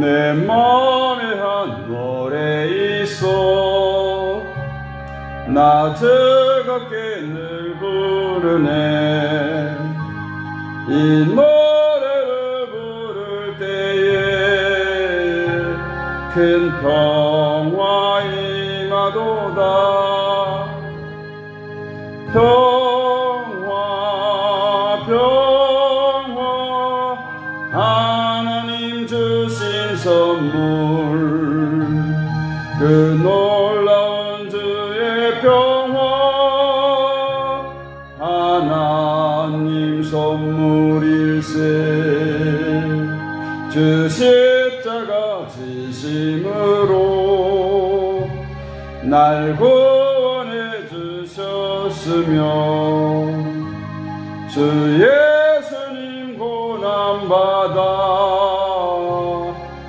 내 마음에 한 노래 있어. 나 즐겁게 늘 부르네. 이 노래를 부를 때에 큰 평화 임하도다 선물. 그 놀라운 주의 평화 하나님 선물일세. 주 십자가 지심으로 날 구원해 주셨으며 주 예수님 고난받아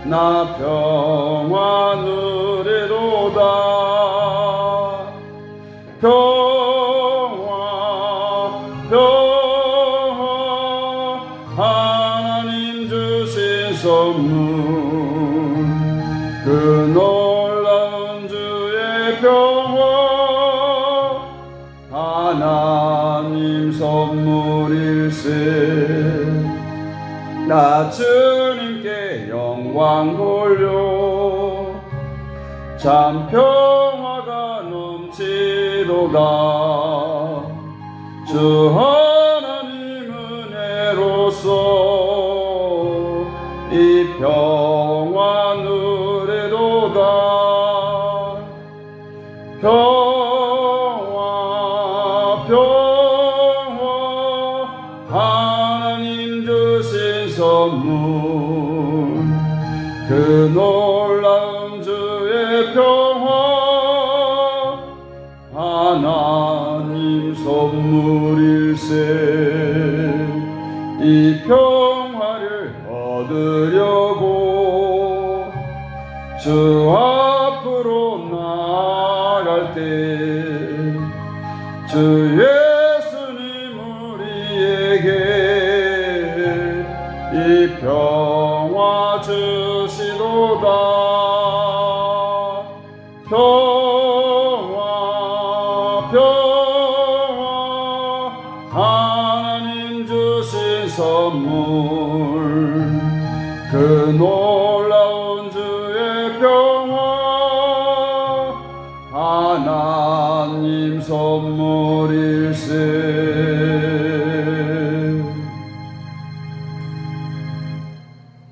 나 평화 누리도다. 평화 평화 하나님 주신 선물. 그 놀라운 주의 평화 하나님 선물일세 나 주님께 영광 돌려. 참 평화가 넘치도다. 주 하나님 은혜로서 이 평화 누리도다. 평 선물 그 놀라운 주의 평화 하나님 선물일세. 이 평화를 얻으려고 주 앞으로 나갈 때주 평화 주시도다. 평화 평화. 하나님 주신 선물. 그놀